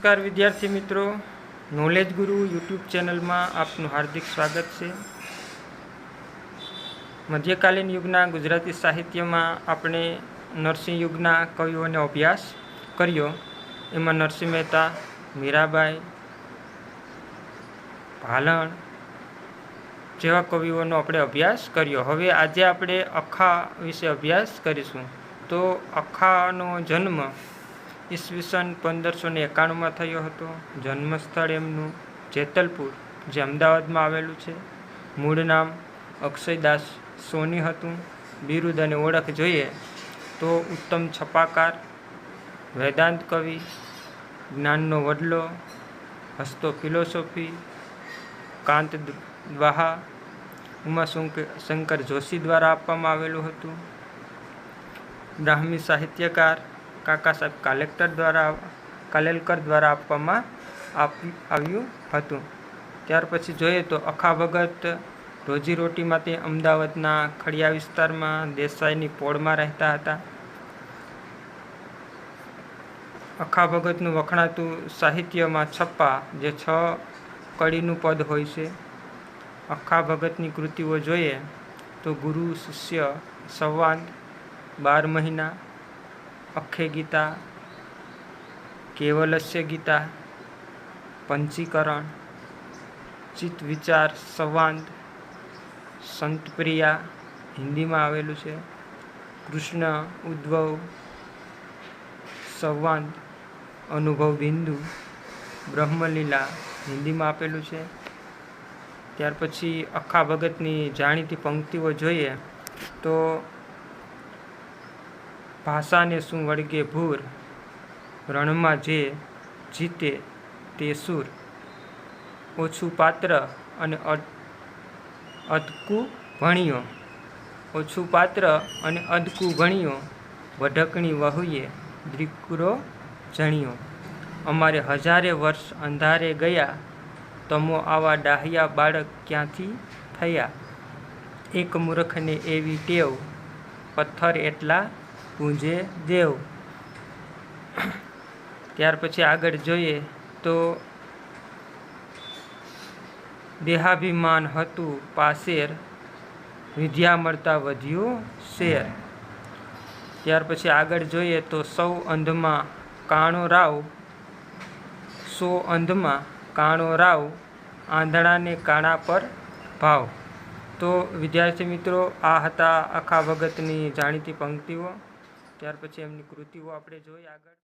નમસ્કાર વિદ્યાર્થી મિત્રો. નોલેજ ગુરુ યુટ્યુબ ચેનલમાં આપનું હાર્દિક સ્વાગત છે. મધ્યકાલીન યુગના ગુજરાતી સાહિત્યમાં આપણે નરસિંહ યુગના કવિઓનો અભ્યાસ કર્યો. એમાં નરસિંહ મહેતા, મીરાબાઈ, ભાલણ જેવા કવિઓનો આપણે અભ્યાસ કર્યો. હવે આજે આપણે અખા વિશે અભ્યાસ કરીશું. તો અખાનો જન્મ ઈસવીસન પંદરસો ને એકાણુંમાં થયો હતો. જન્મસ્થળ એમનું જેતલપુર, જે અમદાવાદમાં આવેલું છે. મૂળ નામ અક્ષયદાસ સોની હતું. બિરુદ અને ઓળખ જોઈએ તો ઉત્તમ છપાકાર, વેદાંત કવિ, જ્ઞાનનો વડલો, હસ્તો ફિલોસોફી, કાંત દ્વાહા ઉમાશંકર, શંકર જોશી દ્વારા આપવામાં આવેલું હતું. બ્રાહ્મી સાહિત્યકાર કાકા સાહેબ કલેક્ટર દ્વારા, કાલેલકર દ્વારા આપવામાં આવ્યું હતું. ત્યાર પછી જોઈએ તો અખા ભગત રોજીરોટીમાંથી અમદાવાદના ખડિયા વિસ્તારમાં દેસાઈની પોળમાં રહેતા હતા. અખા ભગતનું વખણાતું સાહિત્યમાં છપ્પા, જે છ કડીનું પદ હોય છે. અખા ભગતની કૃતિઓ જોઈએ તો ગુરુ, શિષ્ય, સંવાદ, બાર મહિના અખે ગીતા, કેવલસ્ય ગીતા, પંચીકરણ ચિત્ત વિચાર સંવાદ, સંતપ્રિયા, હિન્દીમાં આવેલું છે. કૃષ્ણ ઉદ્ભવ સંવાદ અનુભવ બિંદુ બ્રહ્મલીલા, હિન્દીમાં આપેલું છે. ત્યાર પછી અખા ભગતની જાણીતી પંક્તિઓ જોઈએ તો ભાષાને શું વળગે ભૂર? રણમાં જે જીતે તે સુર. ઓછું પાત્ર અને અદકું ભણ્યો. ઓછું પાત્ર અને અદકું ભણ્યો વઢકણી વહુએ દ્રિકુરો જણ્યો. અમારે હજારે વર્ષ અંધારે ગયા. તમો આવા ડાહ્યા બાળક ક્યાંથી થયા? એક મૂર્ખને એવી ટેવ. પથ્થર એટલા પૂંજે દેવ. ત્યાર પછી આગળ જોઈએ તો દેહાભિમાન હતું પાસેર વિદ્યા મળતા વધ્યું શેર. ત્યાર પછી આગળ જોઈએ તો સૌ અંધમાં કાણો રાવ, સો અંધમાં કાણો રાવ આંધળાને કાણા પર ભાવ. તો વિદ્યાર્થી મિત્રો, આ હતા આખા ભગતની જાણીતી પંક્તિઓ. ત્યાર પછી એમની કૃતિઓ આપણે જોઈ આગળ.